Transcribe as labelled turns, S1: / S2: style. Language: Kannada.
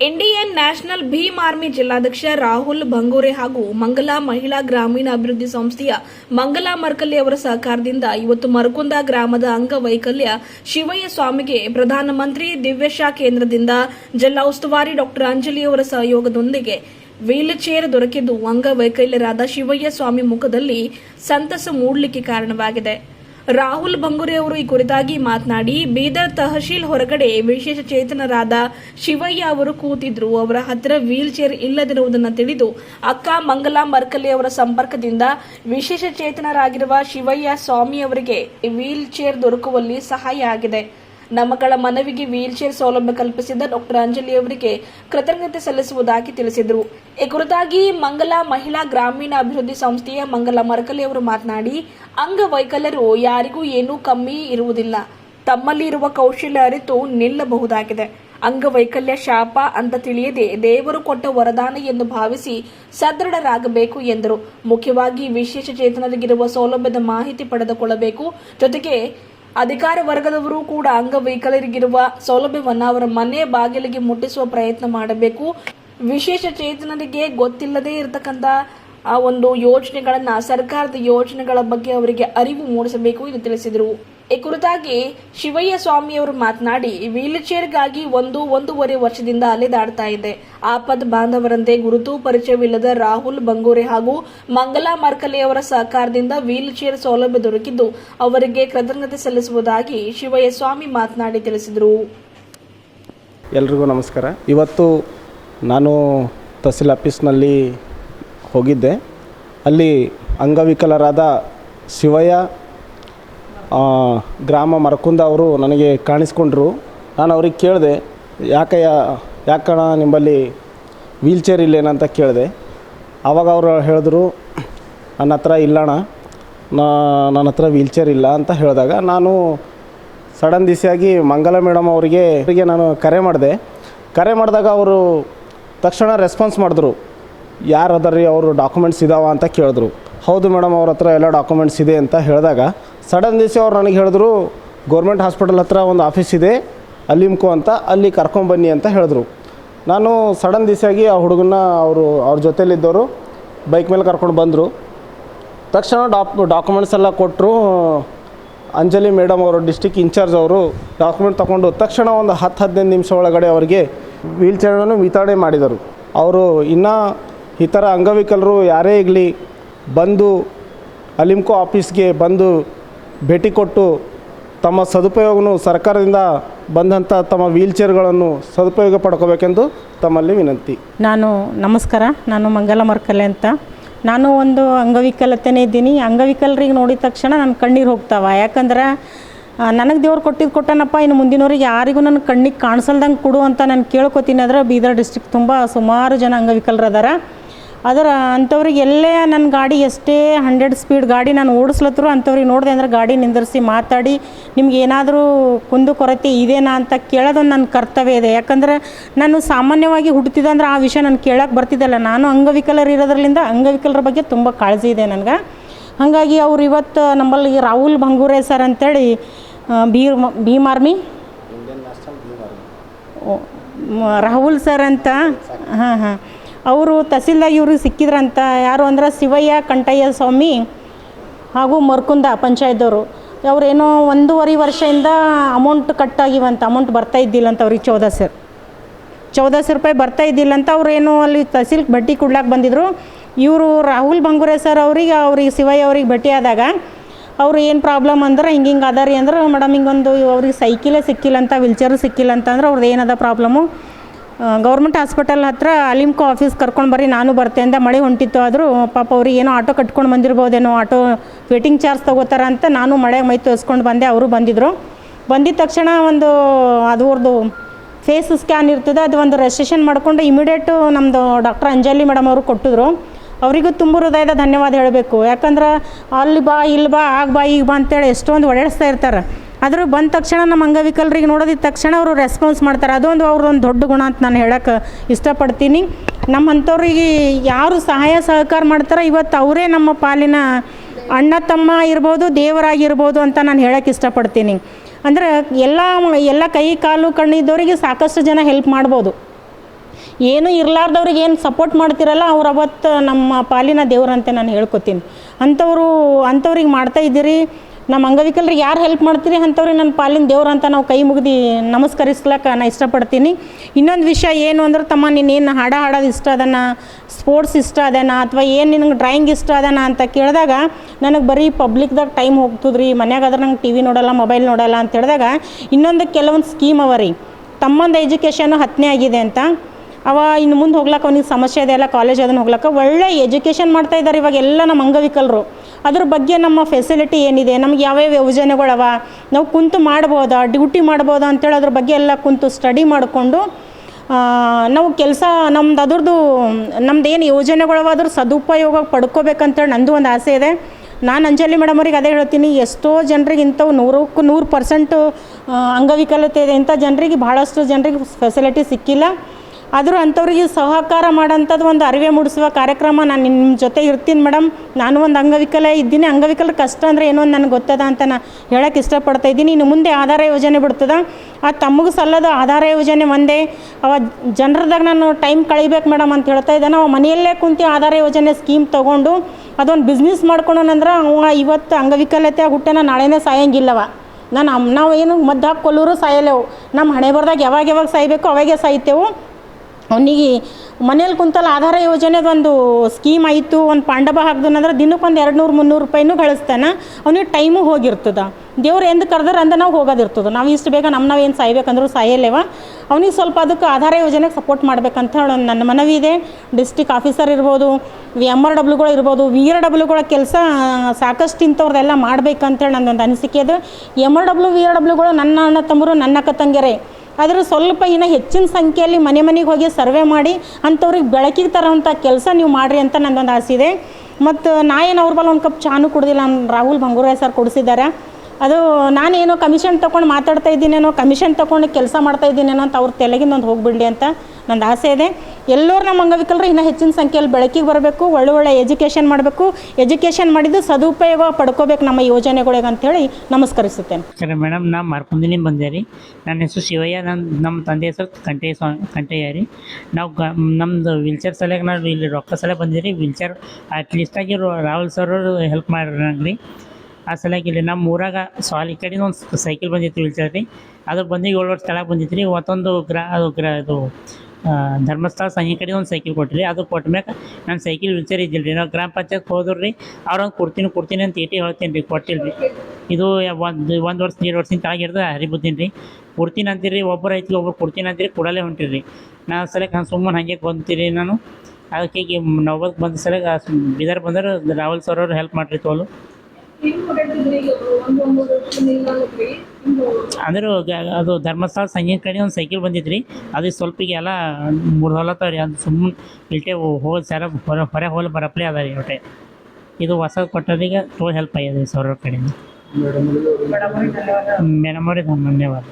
S1: ಇಂಡಿಯನ್ ನ್ಯಾಷನಲ್ ಭೀಮ್ ಆರ್ಮಿ ಜಿಲ್ಲಾಧ್ಯಕ್ಷ ರಾಹುಲ್ ಭಂಗೂರೆ ಹಾಗೂ ಮಂಗಲಾ ಮಹಿಳಾ ಗ್ರಾಮೀಣ ಅಭಿವೃದ್ಧಿ ಸಂಸ್ಥೆಯ ಮಂಗಲಾ ಮರ್ಕಲ್ಲಿ ಅವರ ಸಹಕಾರದಿಂದ ಇವತ್ತು ಮರಕುಂದ ಗ್ರಾಮದ ಅಂಗವೈಕಲ್ಯ ಶಿವಯ್ಯ ಸ್ವಾಮಿಗೆ ಪ್ರಧಾನಮಂತ್ರಿ ದಿವ್ಯಶಾ ಕೇಂದ್ರದಿಂದ ಜಿಲ್ಲಾ ಉಸ್ತುವಾರಿ ಡಾಕ್ಟರ್ ಅಂಜಲಿಯವರ ಸಹಯೋಗದೊಂದಿಗೆ ವೀಲ್ ಚೇರ್ ದೊರಕಿದ್ದು ಅಂಗವೈಕಲ್ಯರಾದ ಶಿವಯ್ಯ ಸ್ವಾಮಿ ಮುಖದಲ್ಲಿ ಸಂತಸ ಮೂಡಲಿಕ್ಕೆ ಕಾರಣವಾಗಿದೆ. ರಾಹುಲ್ ಬಂಗುರೆ ಅವರು ಈ ಕುರಿತಾಗಿ ಮಾತನಾಡಿ, ಬೀದರ್ ತಹಶೀಲ್ ಹೊರಗಡೆ ವಿಶೇಷ ಚೇತನರಾದ ಶಿವಯ್ಯ ಅವರು ಕೂತಿದ್ರು. ಅವರ ಹತ್ತಿರ ವೀಲ್ ಚೇರ್ ಇಲ್ಲದಿರುವುದನ್ನು ತಿಳಿದು ಅಕ್ಕ ಮಂಗಲಾ ಮರ್ಕಲಿ ಅವರ ಸಂಪರ್ಕದಿಂದ ವಿಶೇಷ ಚೇತನರಾಗಿರುವ ಶಿವಯ್ಯ ಸ್ವಾಮಿ ಅವರಿಗೆ ವೀಲ್ ಚೇರ್ ದೊರಕುವಲ್ಲಿ ಸಹಾಯ ಆಗಿದೆ. ನಮ್ಮಗಳ ಮನವಿಗೆ ವೀಲ್ ಚೇರ್ ಸೌಲಭ್ಯ ಕಲ್ಪಿಸಿದ ಡಾಕ್ಟರ್ ಅಂಜಲಿ ಅವರಿಗೆ ಕೃತಜ್ಞತೆ ಸಲ್ಲಿಸುವುದಾಗಿ ತಿಳಿಸಿದರು. ಈ ಕುರಿತಾಗಿ ಮಂಗಲ ಮಹಿಳಾ ಗ್ರಾಮೀಣ ಅಭಿವೃದ್ಧಿ ಸಂಸ್ಥೆಯ ಮಂಗಲ ಮರಕಲಿ ಅವರು ಮಾತನಾಡಿ, ಅಂಗವೈಕಲ್ಯರು ಯಾರಿಗೂ ಏನೂ ಕಮ್ಮಿ ಇರುವುದಿಲ್ಲ. ತಮ್ಮಲ್ಲಿರುವ ಕೌಶಲ್ಯ ಅರಿತು ನಿಲ್ಲಬಹುದಾಗಿದೆ. ಅಂಗವೈಕಲ್ಯ ಶಾಪ ಅಂತ ತಿಳಿಯದೆ ದೇವರು ಕೊಟ್ಟ ವರದಾನ ಎಂದು ಭಾವಿಸಿ ಸದೃಢರಾಗಬೇಕು ಎಂದರು. ಮುಖ್ಯವಾಗಿ ವಿಶೇಷ ಚೇತನರಿಗಿರುವ ಸೌಲಭ್ಯದ ಮಾಹಿತಿ ಪಡೆದುಕೊಳ್ಳಬೇಕು. ಜೊತೆಗೆ ಅಧಿಕಾರ ವರ್ಗದವರು ಕೂಡ ಅಂಗವೈಕಲರಿಗಿರುವ ಸೌಲಭ್ಯವನ್ನು ಅವರ ಮನೆ ಬಾಗಿಲಿಗೆ ಮುಟ್ಟಿಸುವ ಪ್ರಯತ್ನ ಮಾಡಬೇಕು. ವಿಶೇಷ ಚೇತನರಿಗೆ ಗೊತ್ತಿಲ್ಲದೇ ಇರತಕ್ಕಂಥ ಆ ಒಂದು ಯೋಜನೆಗಳನ್ನು, ಸರ್ಕಾರದ ಯೋಜನೆಗಳ ಬಗ್ಗೆ ಅವರಿಗೆ ಅರಿವು ಮೂಡಿಸಬೇಕು ಎಂದು ತಿಳಿಸಿದರು. ಈ ಕುರಿತಾಗಿ ಶಿವಯ್ಯ ಸ್ವಾಮಿಯವರು ಮಾತನಾಡಿ ವೀಲ್ ಚೇರ್ಗಾಗಿ ಒಂದು ಒಂದೂವರೆ ವರ್ಷದಿಂದ ಅಲೆದಾಡ್ತಾ ಇದೆ. ಆಪದ್ ಬಾಂಧವರಂತೆ ಗುರುತು ಪರಿಚಯವಿಲ್ಲದ ರಾಹುಲ್ ಬಂಗೂರೆ ಹಾಗೂ ಮಂಗಲಾ ಮರ್ಕಲೆಯವರ ಸಹಕಾರದಿಂದ ವೀಲ್ ಚೇರ್ ಸೌಲಭ್ಯ ದೊರಕಿದ್ದು, ಅವರಿಗೆ ಕೃತಜ್ಞತೆ ಸಲ್ಲಿಸುವುದಾಗಿ ಶಿವಯ್ಯ ಸ್ವಾಮಿ ಮಾತನಾಡಿ ತಿಳಿಸಿದರು.
S2: ಎಲ್ರಿಗೂ ನಮಸ್ಕಾರ. ಇವತ್ತು ನಾನು ತಹಸೀಲ್ ಆಫೀಸ್ನಲ್ಲಿ ಹೋಗಿದ್ದೆ. ಅಲ್ಲಿ ಅಂಗವಿಕಲರಾದ ಶಿವಯ್ಯ ಗ್ರಾಮ ಮರಕುಂದ ಅವರು ನನಗೆ ಕಾಣಿಸ್ಕೊಂಡ್ರು. ನಾನು ಅವ್ರಿಗೆ ಕೇಳಿದೆ, ಯಾಕಯ್ಯ ಯಾಕಣ ನಿಮ್ಮಲ್ಲಿ ವೀಲ್ ಚೇರ್ ಇಲ್ಲೇನಂತ ಕೇಳಿದೆ. ಆವಾಗ ಅವರು ಹೇಳಿದ್ರು, ನನ್ನ ಹತ್ರ ಇಲ್ಲಣ್ಣ, ನಾ, ನನ್ನ ಹತ್ರ ವೀಲ್ ಚೇರ್ ಇಲ್ಲ ಅಂತ ಹೇಳಿದಾಗ ನಾನು ಸಡನ್ ದಿಸಿಯಾಗಿ ಮಂಗಲ ಮೇಡಮ್ ಅವರಿಗೆ ಅವರಿಗೆ ನಾನು ಕರೆ ಮಾಡಿದೆ. ಕರೆ ಮಾಡಿದಾಗ ಅವರು ತಕ್ಷಣ ರೆಸ್ಪಾನ್ಸ್ ಮಾಡಿದ್ರು, ಯಾರು ಅದರಿ ಅವರು ಡಾಕ್ಯುಮೆಂಟ್ಸ್ ಇದಾವ ಅಂತ ಕೇಳಿದ್ರು. ಹೌದು ಮೇಡಮ್, ಅವ್ರ ಹತ್ರ ಎಲ್ಲ ಡಾಕ್ಯುಮೆಂಟ್ಸ್ ಇದೆ ಅಂತ ಹೇಳಿದಾಗ ಸಡನ್ ದಿವಸ ಅವ್ರು ನನಗೆ ಹೇಳಿದ್ರು ಗೌರ್ಮೆಂಟ್ ಹಾಸ್ಪಿಟಲ್ ಹತ್ರ ಒಂದು ಆಫೀಸ್ ಇದೆ ಅಲ್ಲಿಮ್ಕೋ ಅಂತ, ಅಲ್ಲಿ ಕರ್ಕೊಂಬನ್ನಿ ಅಂತ ಹೇಳಿದ್ರು. ನಾನು ಸಡನ್ ದಿವಸಾಗಿ ಆ ಹುಡುಗನ ಅವರು, ಅವ್ರ ಜೊತೆಲಿದ್ದವರು ಬೈಕ್ ಮೇಲೆ ಕರ್ಕೊಂಡು ಬಂದರು. ತಕ್ಷಣ ಡಾಕ್ ಡಾಕ್ಯುಮೆಂಟ್ಸ್ ಎಲ್ಲ ಕೊಟ್ಟರು ಅಂಜಲಿ ಮೇಡಮ್ ಅವರು ಡಿಸ್ಟಿಕ್ ಇನ್ಚಾರ್ಜ್ ಅವರು ಡಾಕ್ಯುಮೆಂಟ್ ತಗೊಂಡು ತಕ್ಷಣ ಒಂದು ಹತ್ತು, ಹದಿನೈದು ನಿಮಿಷ ಒಳಗಡೆ ಅವರಿಗೆ ವೀಲ್ ಚೇರನ್ನು ವಿತರಣೆ ಮಾಡಿದರು. ಅವರು ಇನ್ನೂ ಥರ ಅಂಗವಿಕಲರು ಯಾರೇ ಇರಲಿ ಬಂದು ಅಲಿಮ್ಕೋ ಆಫೀಸ್ಗೆ ಬಂದು ಭೇಟಿ ಕೊಟ್ಟು ತಮ್ಮ ಸದುಪಯೋಗನು ಸರ್ಕಾರದಿಂದ ಬಂದಂಥ ತಮ್ಮ ವೀಲ್ಚೇರ್ಗಳನ್ನು ಸದುಪಯೋಗ ಪಡ್ಕೋಬೇಕೆಂದು ತಮ್ಮಲ್ಲಿ ವಿನಂತಿ.
S3: ನಾನು ನಮಸ್ಕಾರ, ನಾನು ಮಂಗಲ ಮರ್ಕಲೆ ಅಂತ. ನಾನು ಒಂದು ಅಂಗವಿಕಲತೆನೇ ಇದ್ದೀನಿ. ಅಂಗವಿಕಲರಿಗೆ ನೋಡಿದ ತಕ್ಷಣ ನನ್ನ ಕಣ್ಣೀರು ಹೋಗ್ತಾವ. ಯಾಕಂದ್ರೆ ನನಗೆ ದೇವ್ರು ಕೊಟ್ಟಿದ್ದು ಕೊಟ್ಟನಪ್ಪ, ಇನ್ನು ಮುಂದಿನವ್ರಿಗೆ ಯಾರಿಗೂ ನನ್ನ ಕಣ್ಣಿಗೆ ಕಾಣಿಸಲ್ದಂಗೆ ಕೊಡು ಅಂತ ನಾನು ಕೇಳ್ಕೊತೀನಿ. ಅಂದ್ರೆ ಬೀದರ್ ಡಿಸ್ಟ್ರಿಕ್ಟ್ ತುಂಬ ಸುಮಾರು ಜನ ಅಂಗವಿಕಲರು ಅದಾರ ಅಂಥವ್ರಿಗೆ ಎಲ್ಲೇ ನನ್ನ ಗಾಡಿ ಎಷ್ಟೇ ಹಂಡ್ರೆಡ್ ಸ್ಪೀಡ್ ಗಾಡಿ ನಾನು ಓಡಿಸ್ಲತ್ರು ಅಂಥವ್ರಿಗೆ ನೋಡಿದೆ ಅಂದ್ರೆ ಗಾಡಿ ನಿಂದಿರಿಸಿ ಮಾತಾಡಿ ನಿಮ್ಗೆ ಏನಾದರೂ ಕುಂದು ಕೊರತೆ ಇದೇನಾ ಅಂತ ಕೇಳೋದೊಂದು ನನ್ನ ಕರ್ತವ್ಯ ಇದೆ. ಯಾಕಂದ್ರೆ ನಾನು ಸಾಮಾನ್ಯವಾಗಿ ಹುಟ್ಟಿದೆ ಅಂದ್ರೆ ಆ ವಿಷಯ ನಾನು ಕೇಳೋಕೆ ಬರ್ತಿದ್ದಲ್ಲ. ನಾನು ಅಂಗವಿಕಲರು ಇರೋದ್ರಲ್ಲಿಂದ ಅಂಗವಿಕಲರ ಬಗ್ಗೆ ತುಂಬ ಕಾಳಜಿ ಇದೆ ನನಗೆ. ಹಾಗಾಗಿ ಅವ್ರು ಇವತ್ತು ನಮ್ಮಲ್ಲಿ ರಾಹುಲ್ ಭಂಗೂರೆ ಸರ್ ಅಂತೇಳಿ ಭೀ ಭೀಮ್ ಆರ್ಮಿ. ರಾಹುಲ್ ಸರ್ ಅಂತ? ಹಾಂ ಹಾಂ. ಅವರು ತಹಸೀಲ್ದಾರ್ ಇವ್ರಿಗೆ ಸಿಕ್ಕಿದ್ರಂತ ಯಾರು ಅಂದ್ರೆ ಶಿವಯ್ಯ ಕಂಠಯ್ಯ ಸ್ವಾಮಿ ಹಾಗೂ ಮರ್ಕುಂದ ಪಂಚಾಯತ್ದವರು. ಅವರೇನೋ ಒಂದೂವರೆ ವರ್ಷದಿಂದ ಅಮೌಂಟ್ ಕಟ್ಟಾಗಿವಂತ ಅಮೌಂಟ್ ಬರ್ತಾ ಇದ್ದಿಲ್ಲ ಅಂತ ಅವ್ರಿಗೆ ಚೌದ ಸರ್. ಚೌದಸ ರೂಪಾಯಿ ಬರ್ತಾ ಇದ್ದಿಲ್ಲ ಅಂತ ಅವ್ರೇನು ಅಲ್ಲಿ ತಹಸೀಲ್ಗೆ ಬಡ್ಡಿ ಕೊಡ್ಲಾಕೆ ಬಂದಿದ್ರು. ಇವರು ರಾಹುಲ್ ಬಂಗುರೆ ಸರ್ ಅವ್ರಿಗೆ ಅವ್ರಿಗೆ ಶಿವಯ್ಯ ಅವ್ರಿಗೆ ಭೇಟಿ ಆದಾಗ ಅವ್ರು ಏನು ಪ್ರಾಬ್ಲಮ್ ಅಂದ್ರೆ ಹಿಂಗೆ ಹಿಂಗೆ ಅದ ಅಂದ್ರೆ, ಮೇಡಮ್ ಹಿಂಗೊಂದು ಅವ್ರಿಗೆ ಸೈಕಿಲೇ ಸಿಕ್ಕಿಲ್ಲ ಅಂತ ವಿಲ್ಚೇರು ಸಿಕ್ಕಿಲ್ಲ ಅಂತಂದ್ರೆ ಅವ್ರದ್ದು ಏನದ ಪ್ರಾಬ್ಲಮ್ಮು ಗೌರ್ಮೆಂಟ್ ಹಾಸ್ಪಿಟಲ್ ಹತ್ರ ಅಲಿಮ್ಕೋ ಆಫೀಸ್ ಕರ್ಕೊಂಡು ಬರ್ರಿ, ನಾನು ಬರ್ತೆ ಅಂತ ಮಳೆ ಹೊಂಟಿತ್ತು. ಆದರೂ ಪಾಪ ಅವ್ರಿಗೆ ಏನೋ ಆಟೋ ಕಟ್ಕೊಂಡು ಬಂದಿರ್ಬೋದೇನೋ, ಆಟೋ ವೇಟಿಂಗ್ ಚಾರ್ಜ್ ತೊಗೋತಾರ ಅಂತ ನಾನು ಮಳೆ ಮೈ ತೋರಿಸ್ಕೊಂಡು ಬಂದೆ, ಅವರು ಬಂದಿದ್ದರು ಬಂದಿದ್ದ ತಕ್ಷಣ ಒಂದು ಅದು ಅವ್ರದ್ದು ಫೇಸ್ ಸ್ಕ್ಯಾನ್ ಇರ್ತದೆ, ಅದು ಒಂದು ರೆಜಿಸ್ಟ್ರೇಷನ್ ಮಾಡಿಕೊಂಡು ಇಮಿಡಿಯೇಟು ನಮ್ಮದು ಡಾಕ್ಟರ್ ಅಂಜಲಿ ಮೇಡಮ್ ಅವರು ಕೊಟ್ಟಿದ್ರು. ಅವರಿಗೂ ತುಂಬ ಹೃದಯದ ಧನ್ಯವಾದ ಹೇಳಬೇಕು. ಯಾಕಂದ್ರೆ ಅಲ್ಲಿ ಬಾ, ಇಲ್ಲಿ ಬಾ, ಆಗ ಬಾ, ಈಗ ಬಾ ಅಂತೇಳಿ ಎಷ್ಟೊಂದು ಓಡಾಡಿಸ್ತಾ ಇರ್ತಾರೆ. ಆದರೂ ಬಂದ ತಕ್ಷಣ ನಮ್ಮ ಅಂಗವಿಕಲರಿಗೆ ನೋಡೋದಿದ್ದ ತಕ್ಷಣ ಅವರು ರೆಸ್ಪಾನ್ಸ್ ಮಾಡ್ತಾರೆ. ಅದೊಂದು ಅವ್ರದ್ದೊಂದು ದೊಡ್ಡ ಗುಣ ಅಂತ ನಾನು ಹೇಳೋಕ್ಕೆ ಇಷ್ಟಪಡ್ತೀನಿ. ನಮ್ಮಂಥವ್ರಿಗೆ ಯಾರು ಸಹಾಯ ಸಹಕಾರ ಮಾಡ್ತಾರೆ ಇವತ್ತು ಅವರೇ ನಮ್ಮ ಪಾಲಿನ ಅಣ್ಣ ತಮ್ಮ ಇರ್ಬೋದು, ದೇವರಾಗಿರ್ಬೋದು ಅಂತ ನಾನು ಹೇಳೋಕ್ಕೆ ಇಷ್ಟಪಡ್ತೀನಿ. ಅಂದ್ರೆ ಎಲ್ಲ ಎಲ್ಲ ಕೈ ಕಾಲು ಕಣ್ಣಿದ್ದವರಿಗೆ ಸಾಕಷ್ಟು ಜನ ಹೆಲ್ಪ್ ಮಾಡ್ಬೋದು. ಏನೂ ಇರಲಾರ್ದವ್ರಿಗೆ ಏನು ಸಪೋರ್ಟ್ ಮಾಡ್ತಿರಲ್ಲ, ಅವ್ರು ಅವತ್ತು ನಮ್ಮ ಪಾಲಿನ ದೇವರಂತೆ ನಾನು ಹೇಳ್ಕೊತೀನಿ. ಅಂಥವರು, ಅಂಥವ್ರಿಗೆ ಮಾಡ್ತಾ ಇದ್ದೀರಿ. ನಮ್ಮ ಅಂಗವಿಕಲರಿಗೆ ಯಾರು ಹೆಲ್ಪ್ ಮಾಡ್ತೀರಿ ಅಂಥವ್ರಿಗೆ ನನ್ನ ಪಾಲಿನ ದೇವ್ರು ಅಂತ ನಾವು ಕೈ ಮುಗಿದು ನಮಸ್ಕರಿಸ್ಲಕ್ಕ ನಾನು ಇಷ್ಟಪಡ್ತೀನಿ. ಇನ್ನೊಂದು ವಿಷಯ ಏನು ಅಂದ್ರೆ ತಮ್ಮ ನೀನೇನು ಹಾಡ ಹಾಡೋದು ಇಷ್ಟ ಅದನ್ನ ಸ್ಪೋರ್ಟ್ಸ್ ಇಷ್ಟ ಅದೇನಾ ಅಥವಾ ಏನು ನಿನಗೆ ಡ್ರಾಯಿಂಗ್ ಇಷ್ಟ ಅದನ್ನ ಅಂತ ಕೇಳಿದಾಗ ನನಗೆ ಬರೀ ಪಬ್ಲಿಕ್ದಾಗ ಟೈಮ್ ಹೋಗ್ತದ್ರಿ ಮನ್ಯಾಗಾದ್ರೆ ನಂಗೆ ಟಿ ವಿ ನೋಡಲ್ಲ ಮೊಬೈಲ್ ನೋಡಲ್ಲ ಅಂತ ಹೇಳಿದಾಗ ಇನ್ನೊಂದು ಕೆಲವೊಂದು ಸ್ಕೀಮ್ ಅವ ರೀ. ತಮ್ಮಂದು ಎಜುಕೇಷನು ಹತ್ತನೇ ಆಗಿದೆ ಅಂತ. ಅವ ಇನ್ನು ಮುಂದೆ ಹೋಗ್ಲಕ್ಕ ಅವ್ನಿಗೆ ಸಮಸ್ಯೆ ಇದೆ ಎಲ್ಲ ಕಾಲೇಜ್ ಅದನ್ನು ಹೋಗ್ಲಕ್ಕ ಒಳ್ಳೆ ಎಜುಕೇಷನ್ ಮಾಡ್ತಾ ಇದ್ದಾರೆ ಇವಾಗ ಎಲ್ಲ ನಮ್ಮ ಅಂಗವಿಕಲರು. ಅದ್ರ ಬಗ್ಗೆ ನಮ್ಮ ಫೆಸಿಲಿಟಿ ಏನಿದೆ, ನಮ್ಗೆ ಯಾವ್ಯಾವ ಯೋಜನೆಗಳವ, ನಾವು ಕುಂತು ಮಾಡ್ಬೋದಾ ಡ್ಯೂಟಿ ಮಾಡ್ಬೋದಾ ಅಂತೇಳಿ ಅದ್ರ ಬಗ್ಗೆ ಎಲ್ಲ ಕುಂತು ಸ್ಟಡಿ ಮಾಡಿಕೊಂಡು ನಾವು ಕೆಲಸ ನಮ್ದು ಅದ್ರದ್ದು, ನಮ್ದು ಏನು ಯೋಜನೆಗಳವ ಅದ್ರ ಸದುಪಯೋಗ ಪಡ್ಕೋಬೇಕಂತೇಳಿ ನಂದು ಒಂದು ಆಸೆ ಇದೆ. ನಾನು ಅಂಜಲಿ ಮೇಡಮ್ ಅವ್ರಿಗೆ ಅದೇ ಹೇಳ್ತೀನಿ, ಎಷ್ಟೋ ಜನರಿಗೆ ಇಂಥವು ನೂರಕ್ಕೂ ನೂರು ಪರ್ಸೆಂಟು ಅಂಗವಿಕಲತೆ ಇದೆ, ಇಂಥ ಜನರಿಗೆ ಭಾಳಷ್ಟು ಜನರಿಗೆ ಫೆಸಿಲಿಟಿ ಸಿಕ್ಕಿಲ್ಲ. ಆದರೂ ಅಂಥವ್ರಿಗೆ ಸಹಕಾರ ಮಾಡೋಂಥದ್ದು ಒಂದು ಅರಿವೆ ಮೂಡಿಸುವ ಕಾರ್ಯಕ್ರಮ ನಾನು ನಿಮ್ಮ ಜೊತೆ ಇರ್ತೀನಿ ಮೇಡಮ್. ನಾನು ಒಂದು ಅಂಗವಿಕಲ ಇದ್ದೀನಿ. ಅಂಗವಿಕಲ ಕಷ್ಟ ಅಂದರೆ ಏನೋ ನನಗೆ ಗೊತ್ತದ ಅಂತ ನಾನು ಹೇಳೋಕ್ಕೆ ಇಷ್ಟಪಡ್ತಾ ಇದ್ದೀನಿ. ಇನ್ನು ಮುಂದೆ ಆಧಾರ ಯೋಜನೆ ಬಿಡ್ತದ? ಆ ತಮಗೆ ಸಲ್ಲದ ಆಧಾರ ಯೋಜನೆ ಒಂದೇ. ಅವ ಜನರದಾಗ ನಾನು ಟೈಮ್ ಕಳಿಬೇಕು ಮೇಡಮ್ ಅಂತ ಹೇಳ್ತಾ ಇದ್ದಾನೆ. ಅವ ಮನೆಯಲ್ಲೇ ಕುಂತು ಆಧಾರ ಯೋಜನೆ ಸ್ಕೀಮ್ ತೊಗೊಂಡು ಅದೊಂದು ಬಿಸ್ನೆಸ್ ಮಾಡ್ಕೊಳೋಣಂದ್ರೆ ಅವ ಇವತ್ತು ಅಂಗವಿಕಲತೆ ಹುಟ್ಟೆನ ನಾಳೆನೇ ಸಾಯಂಗಿಲ್ಲವ. ನಾನು ನಾವು ಏನು ಮದ್ದು ಹಾಕಿ ಕೊಲ್ಲೂರು ಸಾಯಲೇವು ನಮ್ಮ ಹಣೆ ಬರ್ದಾಗ ಯಾವಾಗ ಯಾವಾಗ ಸಾಯ್ಬೇಕು ಅವಾಗೆ ಸಾಯ್ತೇವು. ಅವನಿಗೆ ಮನೇಲಿ ಕುಂತಲ್ಲಿ ಆಧಾರ ಯೋಜನೆದು ಒಂದು ಸ್ಕೀಮ್ ಆಯಿತು, ಒಂದು ಪಾಂಡವ ಹಾಕ್ದನಂದ್ರೆ ದಿನಕ್ಕೊಂದು ಎರಡು ನೂರು ಮುನ್ನೂರು ರೂಪಾಯಿನೂ ಗಳಿಸ್ತಾನೆ. ಅವನಿಗೆ ಟೈಮು ಹೋಗಿರ್ತದೆ. ದೇವ್ರು ಎಂದು ಕರೆದ್ರೆ ಅಂದ್ರೆ ನಾವು ಹೋಗೋದಿರ್ತದೆ. ನಾವು ಇಷ್ಟು ಬೇಗ ನಮ್ಮ ನಾವು ಏನು ಸಾಯ್ಬೇಕಂದ್ರೂ ಸಾಯಲ್ಲೇವ. ಅವನಿಗೆ ಸ್ವಲ್ಪ ಅದಕ್ಕೆ ಆಧಾರ ಯೋಜನೆಗೆ ಸಪೋರ್ಟ್ ಮಾಡಬೇಕಂತ ಹೇಳಿ ಒಂದು ನನ್ನ ಮನವಿ ಇದೆ. ಡಿಸ್ಟಿಕ್ ಆಫೀಸರ್ ಇರ್ಬೋದು, ವಿ ಎಂ ಆರ್ ಡಬ್ಲ್ಯೂಗಳು ಇರ್ಬೋದು ವಿ ಆರ್ ಡಬ್ಲ್ಯೂಗಳ ಕೆಲಸ ಸಾಕಷ್ಟು ಇಂಥವ್ರದ್ದೆಲ್ಲ ಮಾಡ್ಬೇಕಂತೇಳಿ ನನ್ನೊಂದು ಅನಿಸಿಕೆ ಇದೆ. M R W V R ಡಬ್ಲ್ಯೂಗಳು ನನ್ನ ಅಣ್ಣ ತಮ್ಮರು, ನನ್ನ ಅಕ್ಕ ತಂಗಿಯರೇ ಆದರೆ ಸ್ವಲ್ಪ ಇನ್ನು ಹೆಚ್ಚಿನ ಸಂಖ್ಯೆಯಲ್ಲಿ ಮನೆ ಮನೆಗೆ ಹೋಗಿ ಸರ್ವೆ ಮಾಡಿ ಅಂಥವ್ರಿಗೆ ಬೆಳಕಿಗೆ ತರೋವಂಥ ಕೆಲಸ ನೀವು ಮಾಡಿರಿ ಅಂತ ನನ್ನೊಂದು ಆಸೆ ಇದೆ. ಮತ್ತು ನಾ ಏನು ಅವ್ರ ಬಲ್ಲ ಒಂದು ಕಪ್ ಚಾನು ಕುಡ್ದಿಲ್ಲ ರಾಹುಲ್ ಬಂಗೂರಾಯ್ ಸರ್ ಕೊಡಿಸಿದ್ದಾರೆ. ಅದು ನಾನೇನೋ ಕಮಿಷನ್ ತೊಗೊಂಡು ಮಾತಾಡ್ತಾ ಇದ್ದೀನೇನೋ ಕಮಿಷನ್ ತೊಗೊಂಡು ಕೆಲಸ ಮಾಡ್ತಾ ಇದ್ದೀನೇನೋ ಅಂತ ಅವ್ರ ತೆಲಗಿಂದ ಒಂದು ಹೋಗ್ಬಿಡಲಿ ಅಂತ ನಂದು ಆಸೆ ಇದೆ. ಎಲ್ಲರೂ ನಮ್ಮ ಅಂಗವಿಕಲರು ಇನ್ನೂ ಹೆಚ್ಚಿನ ಸಂಖ್ಯೆಯಲ್ಲಿ ಬೆಳಕಿಗೆ ಬರಬೇಕು, ಒಳ್ಳೆ ಒಳ್ಳೆ ಎಜುಕೇಷನ್ ಮಾಡಬೇಕು. ಎಜುಕೇಷನ್ ಮಾಡಿದ್ದು ಸದುಪಯೋಗ ಪಡ್ಕೋಬೇಕು ನಮ್ಮ ಯೋಜನೆಗಳಿಗೆ ಅಂಥೇಳಿ ನಮಸ್ಕರಿಸುತ್ತೇನೆ.
S4: ಸರಿ ಮೇಡಮ್ ನಾ ಮಾರ್ಕುಂದಿನಿ ಬಂದೆ ರೀ ನನ್ನ ಹೆಸರು ಶಿವಯ್ಯ ನನ್ನ ನಮ್ಮ ತಂದೆ ಹೆಸರು ಕಂಠೆ ಕಂಟಯ್ಯ ರೀ. ನಾವು ಗ ನಮ್ಮದು ವೀಲ್ಚೇರ್ ಸಲಕ್ಕೆ ನಾವು ಇಲ್ಲಿ ರೊಕ್ಕ ಸಲ ಬಂದಿರಿ. ವೀಲ್ಚೇರ್ ಅಟ್ಲೀಸ್ಟಾಗಿ ರಾಹುಲ್ ಸರ್ ಅವರು ಹೆಲ್ಪ್ ಮಾಡ್ರಿ ಆ ಇಲ್ಲಿ ನಮ್ಮ ಊರಾಗ ಸಾಲ್ ಈ ಕಡೆಯಿಂದ ಒಂದು ಸೈಕಲ್ ಬಂದಿತ್ತು ಇಳಿಸಿ ರೀ ಅದ್ರ ಬಂದು ಏಳು ವರ್ಷ ಕೆಳಗೆ ಬಂದಿತ್ತು ರೀ ಮತ್ತೊಂದು ಗ್ರಾ ಅದು ಗ್ರಾ ಅದು ಧರ್ಮಸ್ಥಳ ಸಂಘ ಕಡೆ ಒಂದು ಸೈಕಲ್ ಕೊಟ್ಟಿರಿ. ಅದು ಕೊಟ್ಟ ಮ್ಯಾಗ ನನ್ನ ಸೈಕಲ್ ವಿಲ್ಚೇರ್ ಇದ್ದಿಲ್ಲ ರೀ ನಾವು ಗ್ರಾಮ ಪಂಚಾಯತ್ ಹೋದ್ರು. ರೀ ಅವ್ರೊಂದು ಕೊಡ್ತೀನಿ ಕೊಡ್ತೀನಿ ಅಂತ ಏಟಿ ಹೇಳ್ತೀನಿ ರೀ ಕೊಟ್ಟಿಲ್ಲ ರೀ ಇದು ಒಂದು ಒಂದು ವರ್ಷ ಎರಡು ವರ್ಷದಿಂದ ಕೆಳಗೆ ಹಿಡ್ದು ಹರಿಬುದ್ದೀನಿ ರೀ ಕೊಡ್ತೀನಿ ಅಂತೀರಿ ಒಬ್ಬರು ಐತಿ ಒಬ್ಬರು ಕೊಡ್ತೀನಿ ಅಂತೀರಿ ಕೊಡಲೇ ಹೊಂಟಿರಿ ನಾ ಸಲಕ್ಕೆ ನಾನು ಸುಮ್ಮನೆ ಹಾಗೆ ಬಂತೀರಿ ನಾನು. ಅದಕ್ಕೆ ನವಕ್ಕೆ ಬಂದ ಸಲಕ್ಕೆ ಬೀದರ್ ಬಂದ್ರೆ ರಾಹುಲ್ ಸರ್ ಅವರು ಹೆಲ್ಪ್ ಮಾಡ್ರಿ ತೋಲು. ಅಂದ್ರೆ ಅದು ಧರ್ಮಸ್ಥಳ ಸಂಘದ ಕಡೆ ಒಂದು ಸೈಕಲ್ ಬಂದಿತ್ತು ರೀ ಅದು ಸ್ವಲ್ಪ ಈಗ ಎಲ್ಲ ಮೂರು ಹೊಲತ್ತವ ರೀ, ಅದು ಸುಮ್ಮನೆ ಇಲ್ಟೆ ಹೋಗಿ ಸರ ಹೊರ ಹೊರ ಹೋಲ್ ಬರಪ್ಲೇ ಅದ ರೀ ಒಟ್ಟೆ. ಇದು ಹೊಸ ಕೊಟ್ಟರಿಗೆ ತೋಲ್ ಹೆಲ್ಪ್ ಆಗ್ಯದ ರೀ ಸರ್ ಕಡೆ ಮೇಡಮ್ ಅವ್ರಿಗೆ ಧನ್ಯವಾದ.